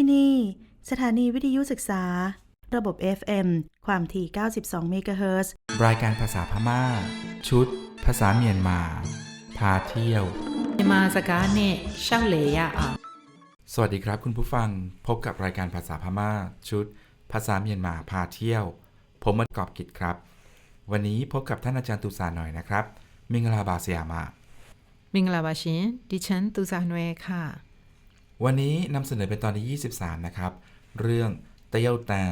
ที่นี่ สถานีวิทยุศึกษา ระบบ FM ความถี่ 92 เมกะเฮิรตซ์รายการภาษาพมา่า ชุด ภาษาเมียนมา พาเที่ยว มาสกาเนเชาเลยอะสวัสดีครับคุณผู้ฟังพบกับรายการภาษาพมา่า ชุด ภาษาเมียนมาพาเที่ยว ผมมันกอบกิจครับ วันนี้พบกับท่านอาจารย์ตุสาหน่อยนะครับ มิงลาบาเซียมา มิงลาบาชินดิฉันตุสาหน่อยค่ะ วันนี้นำเสนอเป็นตอนที่ 23 นะครับ เรื่องเตียวตา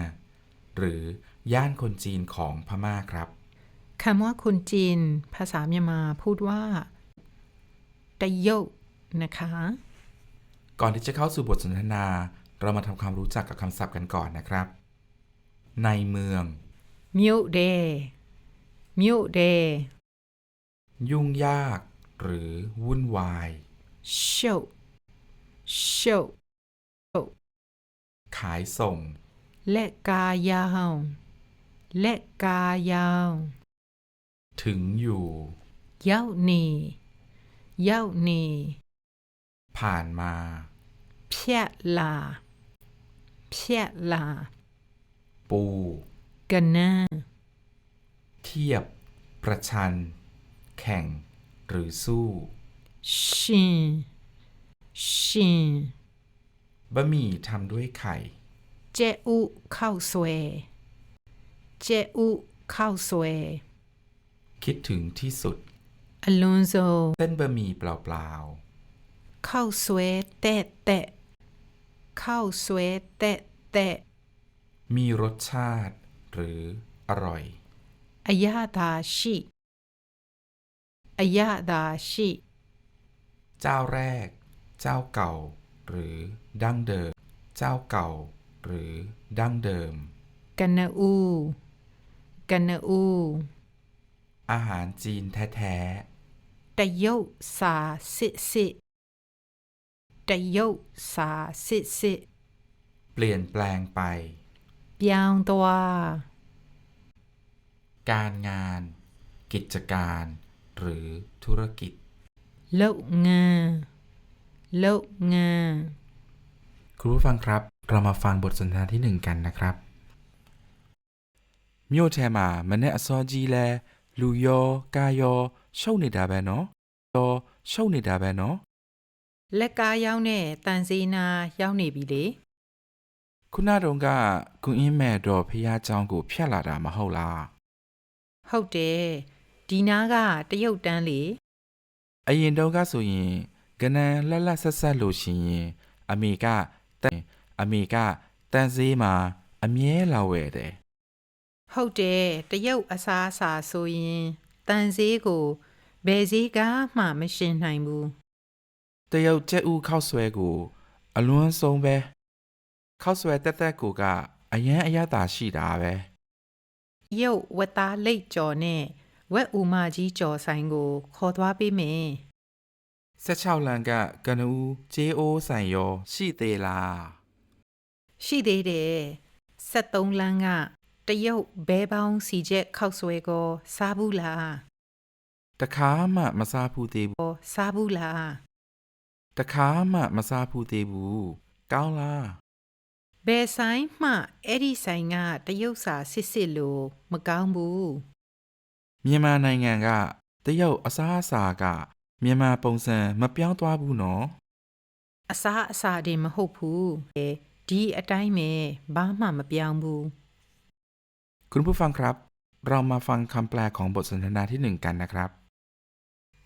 หรือย่านคนจีนของพม่าครับคำว่าคนจีน ภาษาเมียมาพูดว่าเตโยนะคะ ก่อนที่จะเข้าสู่บทสนทนา เรามาทำความรู้จักกับคำศัพท์กันก่อนนะครับ ในเมืองมิวเดมิวเดยุ่งยาก หรือวุ่นวายเชว show ขายส่ง และกายาว และกายาว ถึงอยู่ เย้าหนีเย้าหนีผ่านมาเพียลาเพียลา ปูกันนาเทียบ ประชัน แข่ง หรือสู้ชิ 信บะหมี่ทำด้วยไข่เจอูข้าวสวยเจอูข้าวสวยคิดถึงที่สุดอลอนโซเส้นบะหมี่เปล่าๆข้าวสวยเตะเตะข้าวสวยเตะเตะมีรสชาติ หรืออร่อยอายาดาชิอายาดาชิเจ้าแรก เจ้าเก่า หรือดั้งเดิม เจ้าเก่า หรือดั้งเดิม กันนาอู กันนาอู อาหารจีนแท้ๆแตะยุสาสิสิแตะยุสาสิสิเปลี่ยนแปลงไปเปลี่ยนตัว การงาน กิจการ หรือธุรกิจ เลิกงาน လုပ်ငန်း คุณผู้ฟังครับ เรามาฟังบทสนทนาที่หนึ่งกันนะครับမြို့ထဲမှာမနဲ့အစောကြီးလဲလူရောကာရောရှုပ်နေတာပဲနော်ရောရှုပ်နေတာပဲနော် လက်ကားရောက်တဲ့တန်စီနာရောက်နေပြီလေ ခုနတုန်းကကွန်အင်းမဲ့တော်ဖះเจ้าကိုဖျက်လာတာမဟုတ်လား ဟုတ်တယ်ဒီနာကတရုတ်တန်းလေ အရင်တုန်းကဆိုရင် ကနန်လက်လက်ဆက်ဆက်လို့ရှိရင် အမေကတန်အမေကတန်စေးမှာ အမြဲလာဝယ်တယ်ဟုတ်တယ်တရုတ်အစားအစာဆိုရင်တန်စီကိုဘယ်စည်းကမှမရှင်နိုင်ဘူးတရုတ်ကျက်ဥခောက်ဆွဲကို အလွန်ဆုံးပဲခောက်ဆွဲတက်တက်ကိုကအရန်အရသာရှိတာပဲရုတ်ဝက်သားလိတ်ကြော်နဲ့ဝက်ဦးမကြီးကြော်ဆိုင်ကို ခေါ်သွားပေးမယ် 16လန်ကကနဦးဂျေအိုးဆိုင်ရော ရှိသေးလားရှိသေးတယ်73လမ်းကတရုတ်ဘဲပေါင်းစီချက်ခောက်ဆွဲကိုစားဘူးလားတခါမှမစားဘူးသေးဘူးဟောစားဘူးလားတခါမှမစားဘူးသေးဘူးကောင်းလားဘယ်ဆိုင်မှအဲ့ဒီဆိုင်ကတရုတ်စာစစ်စစ်လို့မကောင်းဘူးမြန်မာနိုင်ငံကတရုတ်အစားအစာက မြန်မာပုံစံမပြောင်းသွားဘူးနော် အစားအစာတွေမဟုတ်ဘူးဒီအတိုင်းပဲဘာမှမပြောင်းဘူး คุณผู้ฟังครับ เรามาฟังคำแปลของบทสนทนาที่หนึ่งกันนะครับ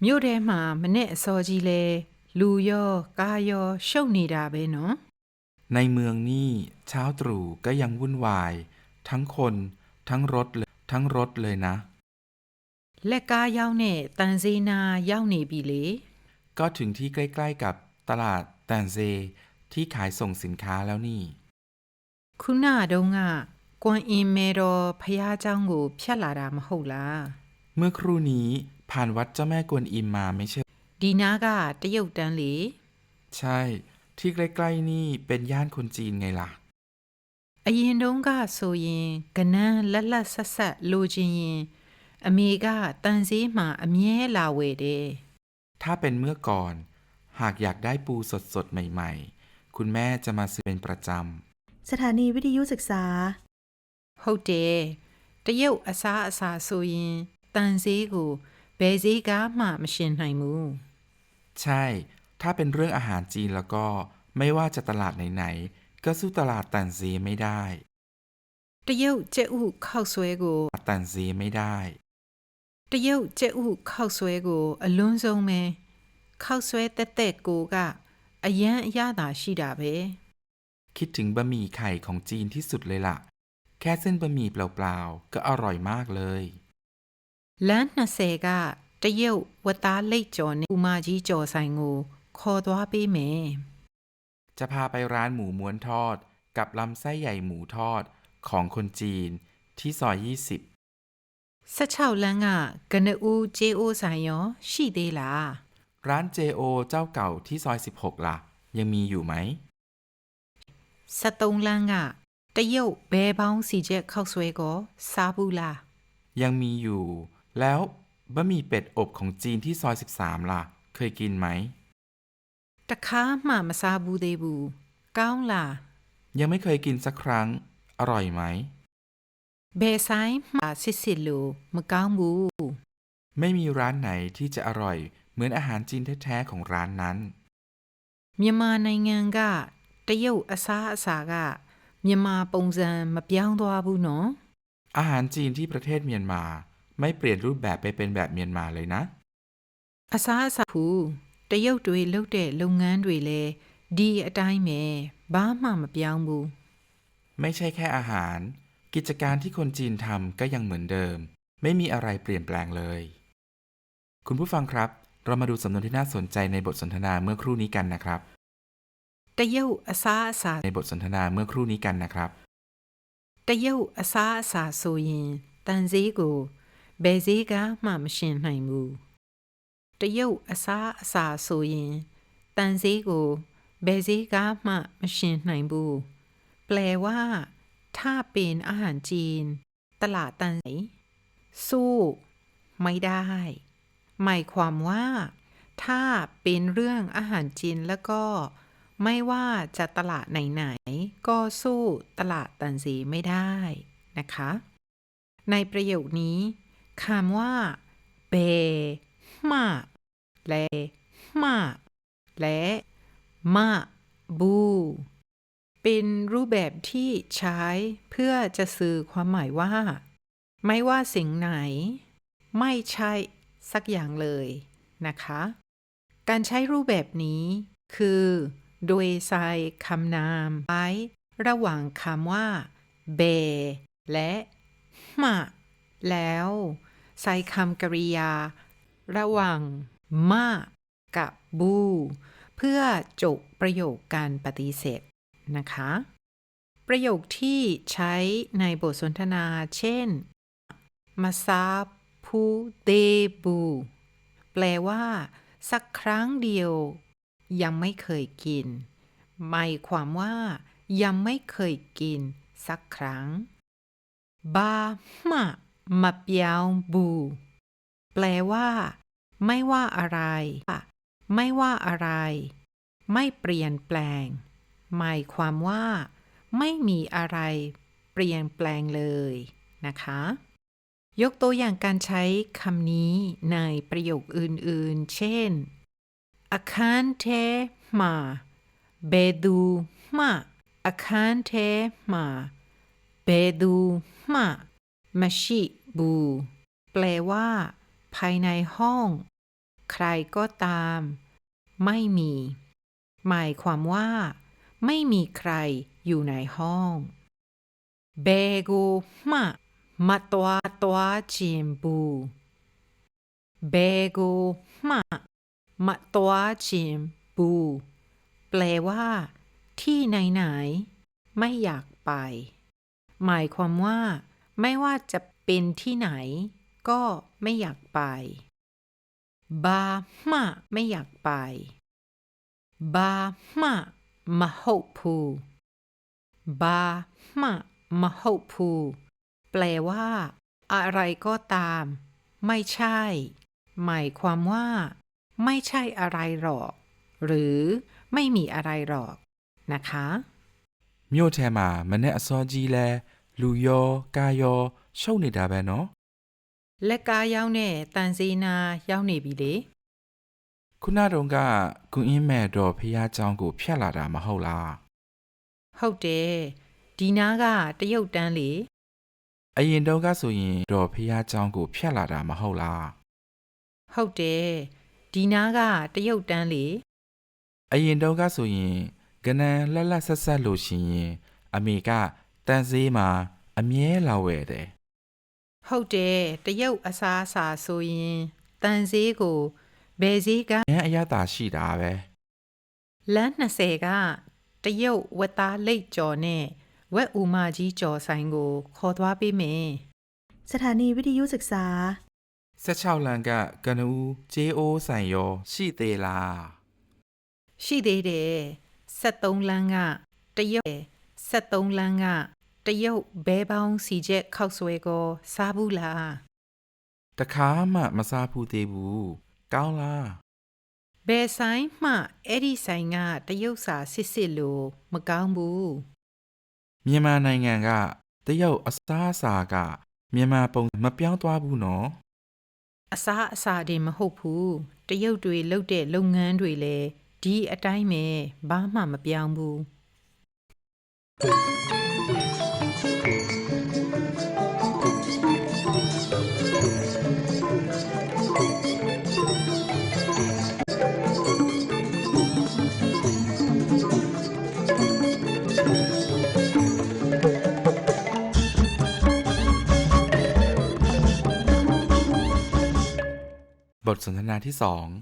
မြို့ထဲမှာမနဲ့အစောကြီးလဲလူရောကားရောရှုပ်နေတာပဲနော် ในเมืองนี่เช้าตรู่ก็ยังวุ่นวาย ทั้งคน ทั้งรถเลยทั้งรถเลยนะ လက်ကားရောက်တဲ့တန်စီနာရောက်နေပြီလေ ก็ถึงที่ใกล้ๆกับตลาดแตนเซ ที่ขายส่งสินค้าแล้วนี่ ခုနတုန်းကကွန်အင်မဲတော်ဖះเจ้าကိုဖြတ်လာတာမဟုတ်လား เมื่อครู่นี้ผ่านวัดเจ้าแม่กวนอิมมาไม่ใช่ ဒီနာကတရုတ်တန်းလေ ใช่ ที่ใกล้ๆนี่เป็นย่านคนจีนไงล่ะ အရင်တုန်းကဆိုရင်ကနန်းလက်လက်ဆက်ဆက်လိုချင်ရင် အမေကတန်စီမှာအမြဲလာဝယ်တယ် ถ้าเป็นเมื่อก่อน หากอยากได้ปูสดๆ ใหม่ คุณแม่จะมาซื้อเป็นประจ สถานีวิทยุศึกษา ဟုတ်တယ်တရုတ်အစားအစာဆိုရင်တန်ဈေးကိုဘယ်ဈေးကမှမရှင်နိုင်ဘူး ำ ใช่ ถ้าเป็นเรื่องอาหารจีนแล้วก็ ไม่ว่าจะตลาดไหนๆ ก็สู้ตลาดตันซีไม่ได้ တရုတ်ကျက်ဥခောက်ဆွဲကို ตันซีไม่ได้ တရုတ်ကျက်ဥခောက်ဆွဲကို အလွန်းဆုံးပဲခောက်ဆွဲတက်တက်ကိုကအရန်အရသာရှိတာပဲ คิดถึงบะหมี่ไข่ของจีนที่สุดเลยล่ะ แค่เส้นบะหมี่เปล่าๆ ก็อร่อยมากเลย လမ်း20ကတရုတ်ဝတ်သားလိတ်ကျော်နဲ့ဦးမကြီးကျော်ဆိုင်ကိုခေါ်သွားပေးမယ် จะพาไปร้านหมูม้วนทอด กับลำไส้ใหญ่หมูทอดของคนจีนที่ซอย 16လမ်းကကနဦးကျေးအိုးဆိုင်ရောရှိသေးလား 20 ร้าน JO เจ้าเก่าที่ซอย 16 ล่ะ ยังมีอยู่ไหม 73လမ်းကတရုတ်ဘဲပေါင်းစီချက်ခောက်ဆွဲကိုစားဘူးလား ยังมีอยู่ แล้วบะหมี่เป็ดอบของจีนที่ซอย 13 ล่ะ เคยกินไหม တခါမှမစားဘူးသေးဘူးကောင်းလား ยังไม่เคยกินสักครั้ง อร่อยไหม ဘယ်ဆိုင်မှစစ်စစ်လို့မကောင်းဘူး ไม่มีร้านไหนที่จะอร่อย เหมือนอาหารจีนแท้ๆของร้านนั้น မြန်မာနိုင်ငံကတရုတ်အစားအစာကမြန်မာပုံစံမပြောင်းသွားဘူးနော် อาหารจีนที่ประเทศเมียนมา ไม่เปลี่ยนรูปแบบไปเป็นแบบเมียนมาเลยนะ အစားအစာဘူးတရုတ်တွေလုပ်တဲ့လုပ်ငန်းတွေလည်းဒီအတိုင်းပဲဘာမှမပြောင်းဘူး ไม่ใช่แค่อาหาร กิจการที่คนจีนทำก็ยังเหมือนเดิม ไม่มีอะไรเปลี่ยนแปลงเลย คุณผู้ฟังครับ เรามาดูสำนวนที่น่าสนใจในบทสนทนาเมื่อครู่นี้กันนะครับ တရုတ်အစားအစာ ในบทสนทนาเมื่อครู่นี้กันนะครับ တရုတ်အစားအစာဆိုရင်တန်ဈေးကိုဘယ်ဈေးကမှမရှင်နိုင်ဘူးတရုတ်အစားအစာဆိုရင်တန်ဈေးကိုဘယ်ဈေးကမှမရှင်နိုင်ဘူးแปลว่า ถ้าเป็นอาหารจีน ตลาดตันไหน สู้ ไม่ได้ หมายความว่า ถ้าเป็นเรื่องอาหารจีนแล้วก็ ไม่ว่าจะตลาดไหนๆก็สู้ตลาดตันซีไม่ได้นะคะ ในประโยคนี้คำว่าเบมาและมาและมาบู เป็นรูปแบบที่ใช้เพื่อจะสื่อความหมายว่า ไม่ว่าสิ่งไหน ไม่ใช่สักอย่างเลยนะคะ การใช้รูปแบบนี้คือ โดยใส่คำนามไว้ระหว่างคำว่าเบและมาแล้วใส่คำกริยา ระหว่างมากับบู เพื่อจบประโยคการปฏิเสธ นะคะ ประโยคที่ใช้ในบทสนทนา เช่น มาซาพูเดบู แปลว่า สักครั้งเดียว ยังไม่เคยกินหมายความว่า ยังไม่เคยกิน สักครั้ง บามามาเปียวบู แปลว่า ไม่ว่าอะไร ไม่ว่าอะไร ไม่เปลี่ยนแปลง หมายความว่า ไม่มีอะไรเปลี่ยนแปลงเลยนะคะ ยกตัวอย่างการใช้คำนี้ในประโยคอื่นๆ เช่นอาคารเทมาเบดูมาอาคารเทมาเบดูมามาชิบูแปลว่า ภายในห้อง ใครก็ตาม ไม่มี หมายความว่า ไม่มีใครอยู่ในห้องเบโกมามาตัวตัวจิมบูเบโกมามาตัวจิมบู แปลว่า ที่ไหนๆไม่อยากไป หมายความว่า ไม่ว่าจะเป็นที่ไหน ก็ไม่อยากไปบามาไม่อยากไปบามา มาหกพูบามามาหกพูแปลว่า อะไรก็ตาม ไม่ใช่ หมายความว่า ไม่ใช่อะไรหรอก หรือไม่มีอะไรหรอก นะคะ မြို့ထဲမှာမနဲ့အစောကြီးလဲလူရောကားရောရှုပ်နေတာပဲနော် လက်ကားရောက်တဲ့တန်စီနာရောက်နေပြီလေ ခုနတုန်းကကွန်အင်းမဲ့တော်ဖះเจ้าကိုဖျက်လာတာမဟုတ်လား ဟုတ်တယ်ဒီနားကတရုတ်တန်းလေ အရင်တုန်းကဆိုရင်တော်ဖះเจ้าကိုဖျက်လာတာမဟုတ်လား ဟုတ်တယ်ဒီနားကတရုတ်တန်းလေ အရင်တုန်းကဆိုရင်ကနန်လက်လက်ဆက်ဆက်လို့ရှိရင်အမေကတန်ဆေးမှာအမြဲလာဝယ်တယ် ဟုတ်တယ်တရုတ်အစားအစာဆိုရင်တန်ဈေးကို ဘယ်ဈေးက ။ဉာဏ်အရသာရှိတာပဲ လမ်း20ကတရုတ်ဝက်သားလိတ်ကျော်နဲ့ဝက်ဦးမကြီးကျော်ဆိုင်ကို ခေါ်သွားပေးမယ် สถานีวิทยุศึกษา ။16လန်ကကနဦးဂျေအိုးဆိုင်ရောရှိသေးလား ရှိသေးတယ်73လမ်းကတရုတ်73လမ်းကတရုတ်ဘဲပေါင်းစီချက်ခောက်ဆွဲကိုစားဘူးလား ။တခါမှမစားဘူးသေးဘူး။ ကောင်းလားဘယ်ဆိုင်မှအဲ့ဒီဆိုင်ကတရုတ်စာစစ်စစ်လို့မကောင်းဘူး။မြန်မာနိုင်ငံကတရုတ်အစားအစာကမြန်မာပုံမပြောင်းသွားဘူးနော်အစားအစာတွေမဟုတ်ဘူးတရုတ်တွေလုပ်တဲ့လုပ်ငန်းတွေလည်းဒီအတိုင်းပဲဘာမှမပြောင်းဘူး ทสนทนาที่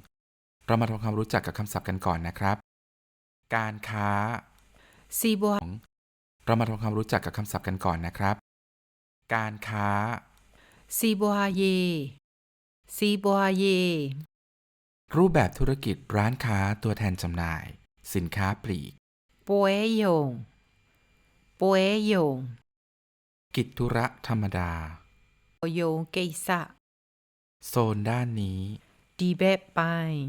2 เรามาทำความรู้จักกับคำศัพท์กันก่อนนะครับ การค้าซีบัวเรามาทำความรู้จักกับคำศัพท์กันก่อนนะครับ การค้าซีบัวเยซีบัวเยรูปแบบธุรกิจร้านค้าตัวแทนจำหน่าย สินค้าปลีกป่วยยงป่วยยงกิจธุระธรรมดาโยงเกษะ โซนด้านนี้ ဒီဘက်ပိုင်း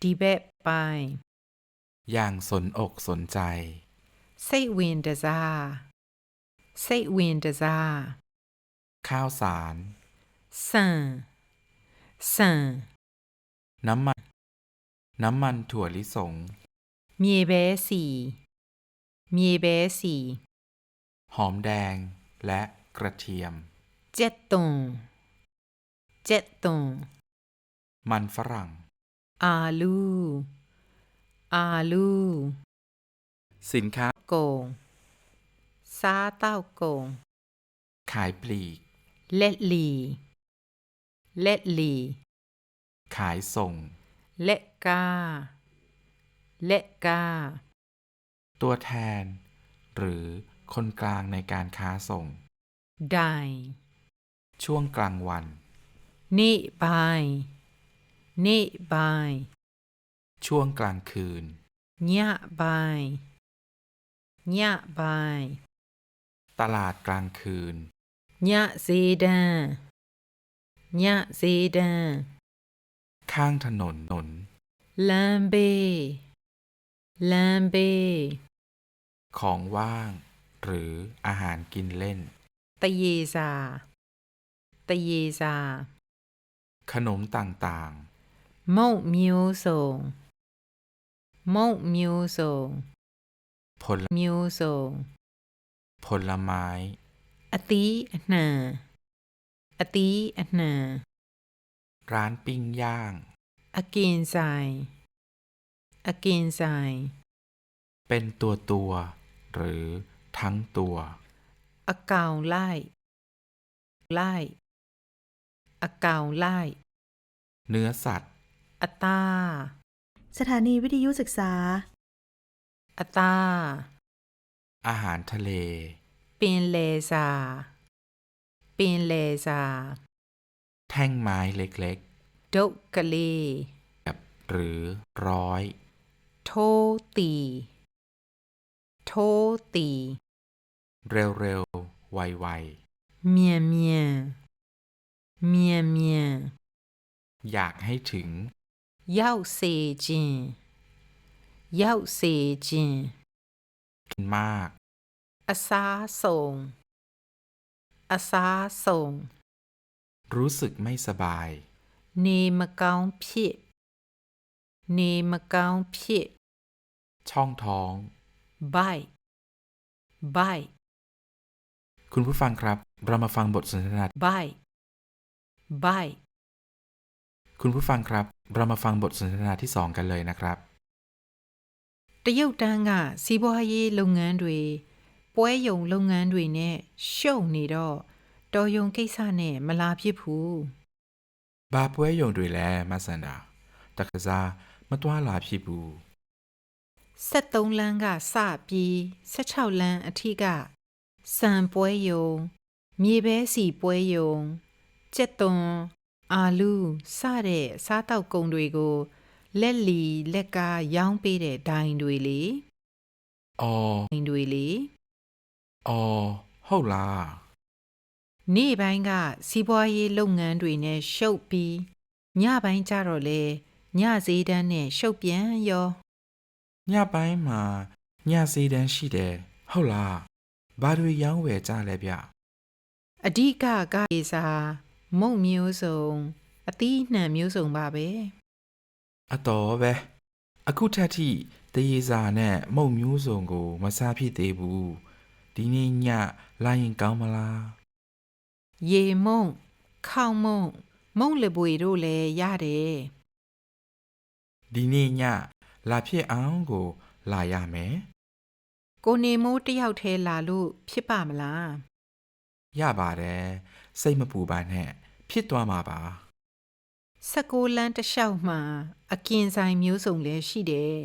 ဒီဘက်ပိုင်း อย่างสนอกสนใจ စိတ်ဝင်တစားစိတ်ဝင်တစား ข้าวสาร စံစံ น้ำมัน น้ำมันถั่วลิสง မြေပဲစီမြေပဲစီ หอมแดง และกระเทียม ကြက်သွန် เจตงมันฝรั่ง อาลู อาลู สินค้าโกง ซาเต้าโกง ขายปลีก เลดลี เลดลี ขายส่ง เลกา เลกา ตัวแทน หรือคนกลางในการค้าส่ง ได้ ช่วงกลางวัน นิบาย นิบาย ช่วงกลางคืนเนียบายเนียบาย ตลาดกลางคืนเนียซีดาเนียซีดา ข้างถนนนนลามเบลามเบ ของว่าง หรืออาหารกินเล่น ตะเยซา ตะเยซา ขนมต่างๆ ม่มิวส่งม่มิวส่งผลมิวส่งผลไม้ อติอนาอติอนาร้านปิ้งย่างอากินไซอกินไซเป็นตัวตัว หรือทั้งตัวอากาไล่ ไล่ อากาวไล่เนื้อสัตว์ อัตาสถานีวิทยุศึกษา อัตา อาหารทะเล ปีนเลซา ปีนเลซา แท่งไม้เล็กๆ ดกกะลีแบบหรือร้อย โทตี โทตี เร็วๆ ไวๆ เมียเมีย เมียเมียอยากให้ถึง要接近要接近มากอาซาส่งอาซาส่ง รู้สึกไม่สบายเนมกางพิเนมกางพิช่องท้องใบใบคุณผู้ฟังครับ เรามาฟังบทสนทนาบ က် คุณผู้ฟังครับ เรามาฟังบทสนทนาที่สองกันเลยนะครับ တရုတ်တန်းကစီးပွားရေးလုပ်ငန်းတွေပွဲယုံလုပ်ငန်းတွေနဲ့ရှုပ်နေတော့တော်ယုံကိစ္စနဲ့မလာဖြစ်ဘူး บาป่วยยงด้วยแลมาสันดาตะกะซามาตัวลาဖြစ်ဘူး 73လမ်းကစပြီး16လမ်းအထိကစံပွဲယုံမြေပဲစီပွဲယုံ ကြက်သွန်အာလူစတဲ့စားတောက်ကုန်တွေကိုလက်လီလက်ကားရောင်းပေးတဲ့ဒိုင်တွေလေအော်ဒိုင်တွေလေအော်ဟုတ်လားနေ့ပိုင်းကစီးပွားရေးလုပ်ငန်းတွေနဲ့ရှုပ်ပြီးညပိုင်းကျတော့လေညဈေးတန်းနဲ့ရှုပ်ပြန်ရောညပိုင်းမှာညဈေးတန်းရှိတယ်ဟုတ်လားဘာတွေရောင်းဝယ်ကြလဲဗျအဓိကကဒေစာ မုံမျိုးစုံအသီးနှံမျိုးစုံပါပဲအတော်ပဲအခုထက်ထိတရေစာနဲ့မုံမျိုးစုံကို မစားဖြစ်သေးဘူးဒီနေ့ညလာရင်ကောင်းမလားရေမုံခေါင်မုံမုံလပွေတို့လည်းရတယ်ဒီနေ့ညလာဖြစ်အောင်ကို လာရမယ်ကိုနေမိုးတယောက်တည်းလာလို့ဖြစ်ပါမလားရပါတယ်စိတ်မပူပါနဲ့ ဖြစ်သွားမှာပါ16လမ်းတစ်လျှောက်မှာ အကင်ဆိုင်မျိုးစုံလည်းရှိတယ်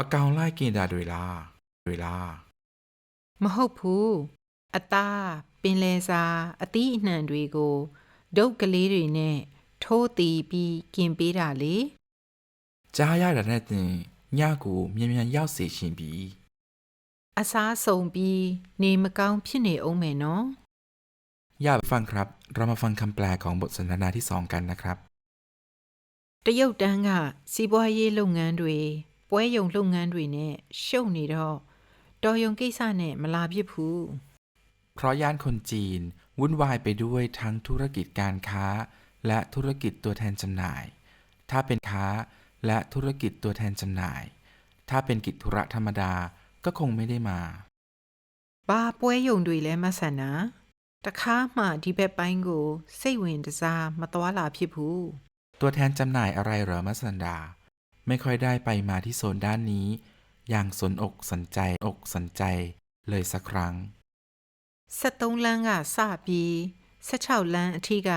အကောင်လိုက်ကင်တာတွေလားတွေလားမဟုတ်ဘူးအသားပင်လယ်စာအသီးအနှံတွေကိုဒုတ်ကလေးတွေနဲ့ထိုးတီးပြီးกินပေးတာလေကြားရတာနဲ့တင်ညကိုမြန်မြန်ရောက်စေရှင်ပြီအစားဆုံးပြီးနေမကောင်းဖြစ်နေအောင်မယ်နော် ย่าฟังครับ เรามาฟังคำแปลของบทสนทนาที่สองกันนะครับ တရုတ်တန်းကစီးပွားရေးလုပ်ငန်းတွေပွဲယုံလုပ်ငန်းတွေနဲ့ရှုပ်နေတော့တော်ယုံကိစ္စနဲ့မလာဖြစ်ဘူး เพราะย่านคนจีน วุ่นวายไปด้วยทั้งธุรกิจการค้า และธุรกิจตัวแทนจำหน่าย ถ้าเป็นค้าและธุรกิจตัวแทนจำหน่าย ถ้าเป็นกิจธุระธรรมดาก็คงไม่ได้มา ဘာပွဲယုံတွေလဲမဆန်နာ တခါမှဒီဘက်ပိုင်းကို စိတ်ဝင်တစားမတော်လာဖြစ်ဘူး ตัวแทนจำหน่ายอะไรเหรอมัสสันดา ไม่ค่อยได้ไปมาที่โซนด้านนี้ อย่างสนอกสนใจอกสนใจ เลยสักครั้ง 73လမ်းကစပြီး16လမ်းအထိက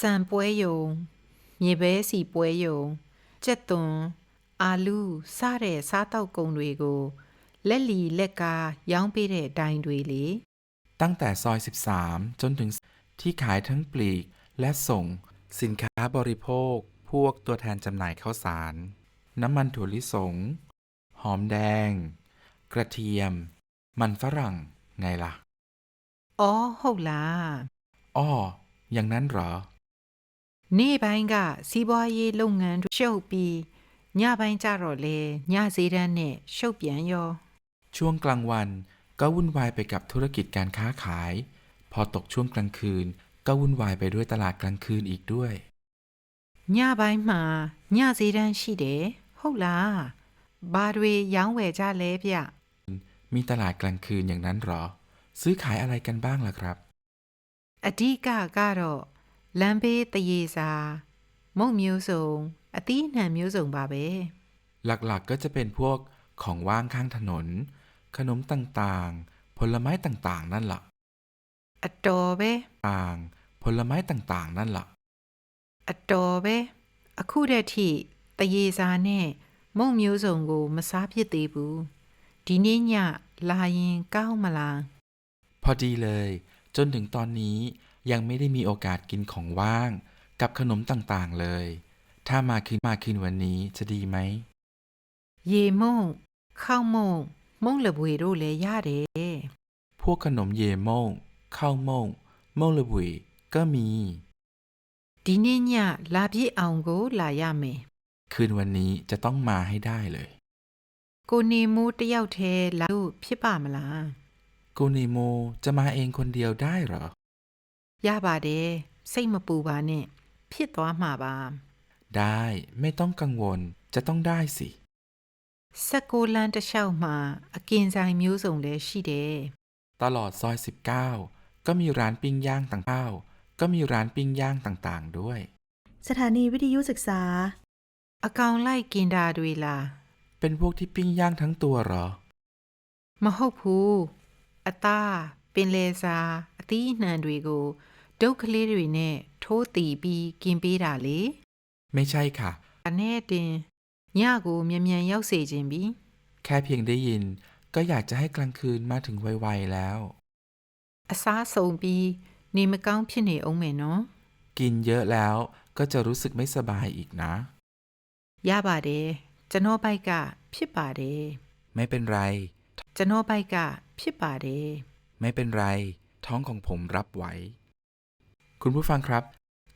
စံပွဲယုံမြေပဲစီပွဲယုံကြက်သွန်အာလူစတဲ့စားတောက်ကုန်တွေကို လက်လီလက်ကားရောင်းပေးတဲ့ဒိုင်တွေလေ ตั้งแต่ซอย 13 จนถึงที่ขายทั้งปลีก และส่ง สินค้าบริโภค พวกตัวแทนจำหน่ายข้าวสาร น้ำมันถั่วลิสง หอมแดง กระเทียม มันฝรั่ง ไงล่ะ အော်ဟုတ်လား อ้อ อย่างนั้นเหรอ နေ့ပိုင်းကစီးပွားရေးလုပ်ငန်းတွေရှုပ်ပြီးညပိုင်းကျတော့လေညဈေးတန်းနဲ့ရှုပ်ပြန်ရော ช่วงกลางวัน ก็วุ่นวายไปกับธุรกิจการค้าขาย พอตกช่วงกลางคืน ก็วุ่นวายไปด้วยตลาดกลางคืนอีกด้วย ညပိုင်းမှာညဈေးတန်းရှိတယ်ဟုတ်လားဘာတွေရောင်းဝယ်ကြလဲဗျ มีตลาดกลางคืนอย่างนั้นเหรอ ซื้อขายอะไรกันบ้างล่ะครับ အဓိကကတော့လမ်းဘေးတရေစာမုံမျိုးစုံအသီးအနှံမျိုးစုံပါပဲ หลักๆ ก็จะเป็นพวกของว่างข้างถนน ขนมต่างๆ ผลไม้ต่างๆ นั่นล่ะ အတော်ပဲ ต่างผลไม้ต่างๆ นั่นล่ะ အတော်ပဲအခုတည်းထိတရေစာနဲ့မုံမျိုးစုံကိုမစားဖြစ်သေးဘူးဒီနေ့ညလာရင်ကောင်းမလား พอดีเลย จนถึงตอนนี้ยังไม่ได้มีโอกาสกินของว่าง กับขนมต่างๆ เลย ถ้ามาคืนมาคืนวันนี้จะดีไหม ရေမုံခောက်မုံမုံလပွေတို့လည်းရတယ် พวกขนมเยโม่งข้าวโม่งโม่งละบุยก็มี ဒီနေ့ညလာပြည့်အောင်ကိုလာရမယ် คืนวันนี้จะต้องมาให้ได้เลย ကိုနေမိုးတယောက်တည်းလာလို့ဖြစ်ပါမလား กูนีโมจะมาเองคนเดียวได้เหรอ ရပါတယ်စိတ်မပူပါနဲ့ဖြစ်သွားမှာပါ ได้ไม่ต้องกังวล จะต้องได้สิ ဆက်ကိုလန်းတစ်လျှောက်မှာအကင်ဆိုင်မျိုးစုံလည်းရှိတယ် ตลอดซอย 19 ก็มีร้านปิ้งย่างต่างๆก็มีร้านปิ้งย่างต่างๆด้วย สถานีวิทยุศึกษา အကောင်လိုက်กินတာတွေလား เป็นพวกที่ปิ้งย่างทั้งตัวเหรอ မဟုတ်ဘူးအသားပင်လေစာအသီးအနှံတွေကိုဒုတ်ကလေးတွေနဲ့ထိုးတီပြီးกินပေးတာလေ ไม่ใช่ค่ะ အနေတင် ညကိုမြန်မြန်ရောက်စေခြင်းပြီ แค่เพียงได้ยิน ก็อยากจะให้กลางคืนมาถึงไวๆแล้ว အစားဆုံးပြီးနေမကောင်းဖြစ်နေအောင်မယ်နော် กินเยอะแล้วก็จะรู้สึกไม่สบายอีกนะ ရပါတယ်ကျွန်တော်ဘိုက်ကဖြစ်ပါတယ် ไม่เป็นไร ကျွန်တော်ဘိုက်ကဖြစ်ပါတယ် ไม่เป็นไร ท้องของผมรับไหว คุณผู้ฟังครับ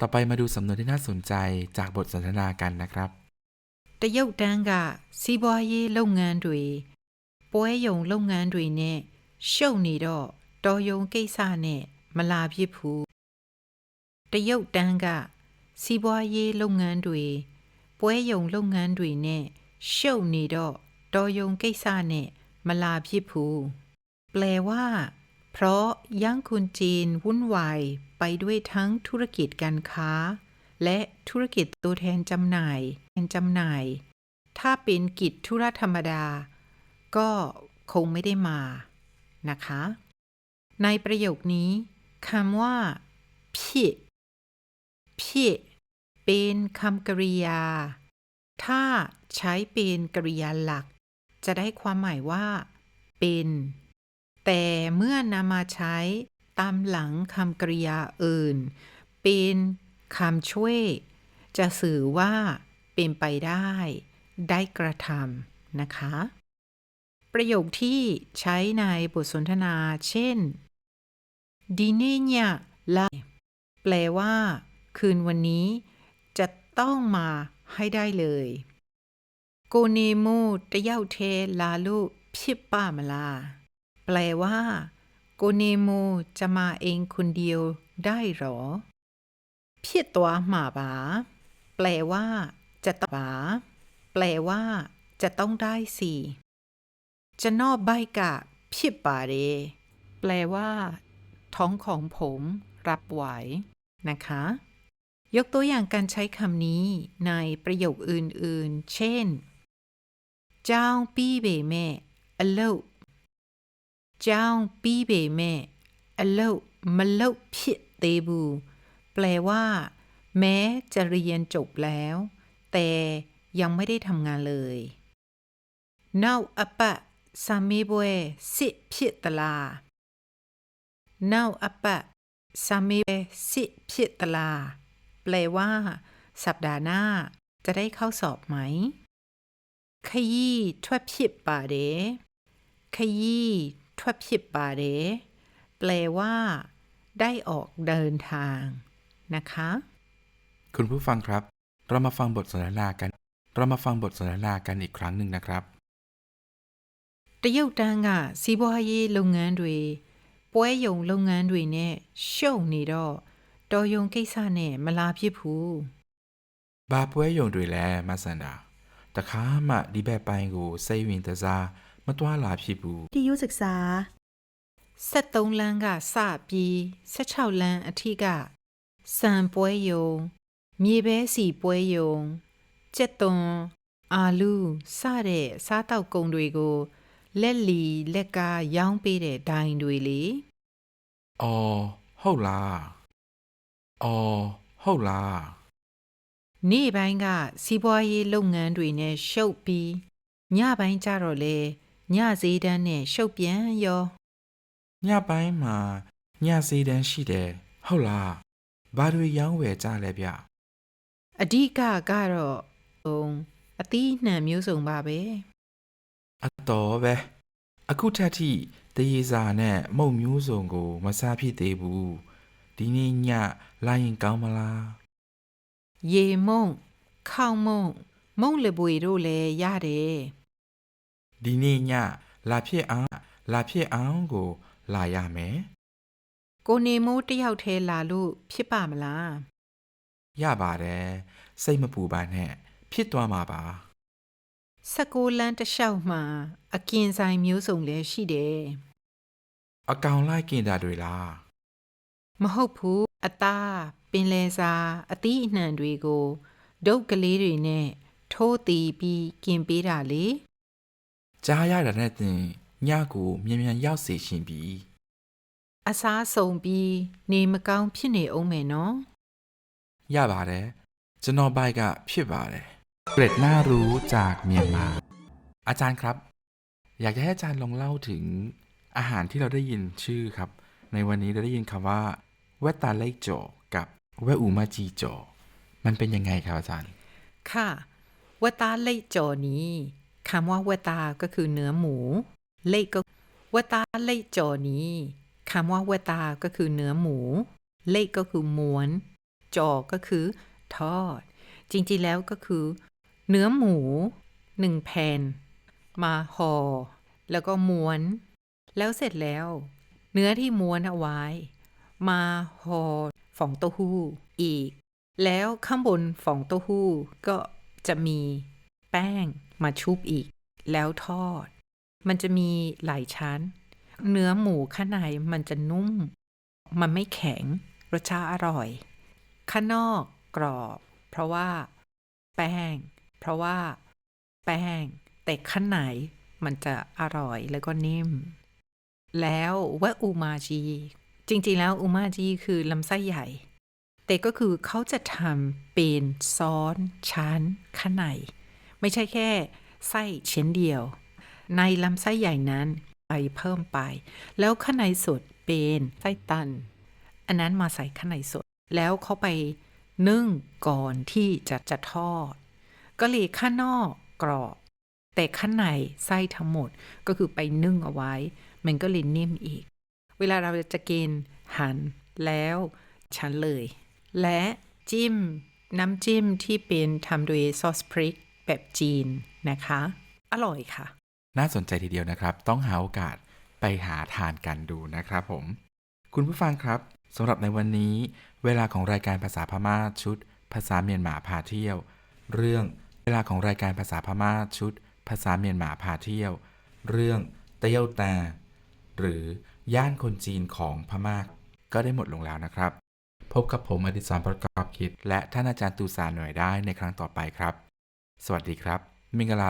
ต่อไปมาดูสำนวนที่น่าสนใจจากบทสนทนากันนะครับ တရုတ်တန်းကစီးပွားရေးလုပ်ငန်းတွေပွဲရုံလုပ်ငန်းတွေနဲ့ရှုပ်နေတော့တော်ယုံကိစ္စနဲ့မလာဖြစ်ဘူးတရုတ်တန်းကစီးပွားရေးလုပ်ငန်းတွေပွဲရုံလုပ်ငန်းတွေနဲ့ရှုပ်နေတော့တော်ယုံကိစ္စနဲ့မလာဖြစ်ဘူးแปลว่า เพราะยังคุณจีนวุ่นวายไปด้วยทั้งธุรกิจการค้า และธุรกิจตัวแทนจำหน่าย แทนจำหน่าย ถ้าเป็นกิจธุระธรรมดา ก็คงไม่ได้มานะคะ ในประโยคนี้คำว่าพี่พี่เป็นคำกริยา ถ้าใช้เป็นกริยาหลัก จะได้ความหมายว่า เป็น แต่เมื่อนำมาใช้ตามหลังคำกริยาอื่น เป็นคำช่วย จะสื่อว่า เป็นไปได้ ได้กระทำนะคะ ประโยคที่ใช้ในบทสนทนา เช่นดีเนเนียลาแปลว่า คืนวันนี้ จะต้องมาให้ได้เลยโกเนโมตะเย้าเทลาลูพิป้ามาลา แปลว่าโกเนโมจะมาเองคนเดียวได้หรอพียตัวหมาบา แปลว่า จะต้องฝาแปลว่า จะต้องได้สี่จะนอบใบกะพี่ปาเรแปลว่า ท้องของผมรับไหว นะคะ ยกตัวอย่างการใช้คำนี้ในประโยคอื่นๆ เช่น เจ้าปีเบเม่อโลเจ้าปีเบเม่อโลมันโลพิเตบู แปลว่า แม้จะเรียนจบแล้ว แต่ยังไม่ได้ทำงานเลยนาวอปะสามีบวยสิผิตลานาวอปะสามีบวยสิผิตลา แปลว่า สัปดาห์หน้าจะได้เข้าสอบไหม ขยี้ทวดผิดป่าเด ขยี้ทวดผิดป่าเด แปลว่า ได้ออกเดินทางนะคะ คุณผู้ฟังครับ เรามาฟังบทสนทนากัน เรามาฟังบทสนทนากันอีกครั้งหนึ่งนะครับ တရုတ်တန်းကစီးပွားရေးလုပ်ငန်းတွေပွဲရုံလုပ်ငန်းတွေနဲ့ရှုပ်နေတော့တော်ယုံကိစ္စနဲ့မလာဖြစ်ဘူး บาป่วยยงด้วยแลมาสันดาตะค้ามาดีแบบไปกูไซวินตะซามาตัวลาพี่บู วิทยุศึกษา 73လမ်းကစပြီး16လမ်းအထိကစံပွဲယုံ မြေပဲစီပွဲယုံကြက်သွန်အာလူစတဲ့စားတောက်ကုန်တွေကိုလက်လီလက်ကားရောင်းပေးတဲ့ဒိုင်တွေလေအော်ဟုတ်လားအော်ဟုတ်လားနေ့ပိုင်းကစီးပွားရေးလုပ်ငန်းတွေနဲ့ရှုပ်ပြီးညပိုင်းကျတော့လေညဈေးတန်းနဲ့ရှုပ်ပြန်ရောညပိုင်းမှာညဈေးတန်းရှိတယ်ဟုတ်လားဘာတွေရောင်းဝယ်ကြလဲဗျ အဓိကကတော့ဟိုအသီးအနှံမျိုးစုံပါပဲအတော်ပဲအခုထက်ထိတရေစာနဲ့မုံမျိုးစုံကို မစားဖြစ်သေးဘူးဒီနေ့ညလာရင်ကောင်းမလားရေမုံခေါင်မုံမုံလပွေတို့လည်းရတယ်ဒီနေ့ညလာဖြစ်အောင်လာဖြစ်အောင်ကို လာရမယ်ကိုနေမိုးတယောက်တည်းလာလို့ဖြစ်ပါမလား ရပါတယ်စိတ်မပူပါနဲ့ဖြစ်သွားမှာပါ16လမ်းတစ်လျှောက်မှာ အကင်ဆိုင်မျိုးစုံလည်းရှိတယ်အကောင်လိုက်ကင်တာတွေလားမဟုတ်ဘူးအသားပင်လယ်စာအသီးအနှံတွေကိုဒုတ်ကလေးတွေနဲ့ထိုးတီးပြီးกินပေးတာလေကြားရတာနဲ့တင်ညကိုမြန်မြန်ရောက်စေရှင်ပြီအစားဆုံးပြီးနေမကောင်းဖြစ်နေအောင်မယ်နော် ရပါတယ်ကျွန်တော်ဘိုက်ကဖြစ်ပါတယ်เกร็ดน่ารู้จากเมียนมา อาจารย์ครับ อยากจะให้อาจารย์ลองเล่าถึงอาหารที่เราได้ยินชื่อครับ ในวันนี้เราได้ยินคำว่าเวตาเล่โจกับเวอูมาจีโจ มันเป็นยังไงครับอาจารย์ ค่ะวตาเล่จอนี้คำว่าวตาก็คือเนื้อหมู เล่ก็วตาเล่จอนี้คำว่าวตาก็คือเนื้อหมู เล่ก็คือม้วน จอก็คือทอด จริงๆแล้วก็คือ เนื้อหมูหนึ่งแผ่นมาห่อแล้วก็ม้วน แล้วเสร็จแล้ว เนื้อที่ม้วนเอาไว้ มาห่อฟองเต้าหู้อีก แล้วข้างบนฟองเต้าหู้ก็จะมีแป้งมาชุบอีก แล้วทอด มันจะมีหลายชั้น เนื้อหมูข้างในมันจะนุ่ม มันไม่แข็ง รสชาติอร่อย ข้างนอกกรอบ เพราะว่า แป้ง เพราะว่า แป้ง แต่ข้างในมันจะอร่อยแล้วก็นิ่ม แล้วว่าอูมาจี จริงๆแล้วอูมาจีคือลำไส้ใหญ่ แต่ก็คือเขาจะทำเป็นซ้อนชั้นข้างใน ไม่ใช่แค่ไส้ชิ้นเดียว ในลำไส้ใหญ่นั้นไปเพิ่มไป แล้วข้างในสุดเป็นไส้ตัน อันนั้นมาใส่ข้างในสุด แล้วเขาไปนึ่งก่อนที่จะจะทอดก็เลยข้างนอกกรอบ แต่ข้างในไส้ทั้งหมดก็คือไปนึ่งเอาไว้ มันก็เลยนิ่มอีก เวลาเราจะกินหั่นแล้วฉันเลย และจิ้มน้ำจิ้มที่เป็นทำโดยซอสพริกแบบจีนนะคะ อร่อยค่ะ น่าสนใจทีเดียวนะครับ ต้องหาโอกาสไปหาทานกันดูนะครับผม คุณผู้ฟังครับ สำหรับในวันนี้ เวลาของรายการภาษาพม่าชุด ภาษาเมียนมาพาเที่ยว เรื่องเวลาของรายการภาษาพม่าชุด ภาษาเมียนมาพาเที่ยว เรื่องเตียวตาหรือย่านคนจีนของพม่าก็ได้หมดลงแล้วนะครับ พบกับผมอดิศรประกอบคิด และท่านอาจารย์ตูสาหน่วยได้ในครั้งต่อไปครับ สวัสดีครับ มิงกลา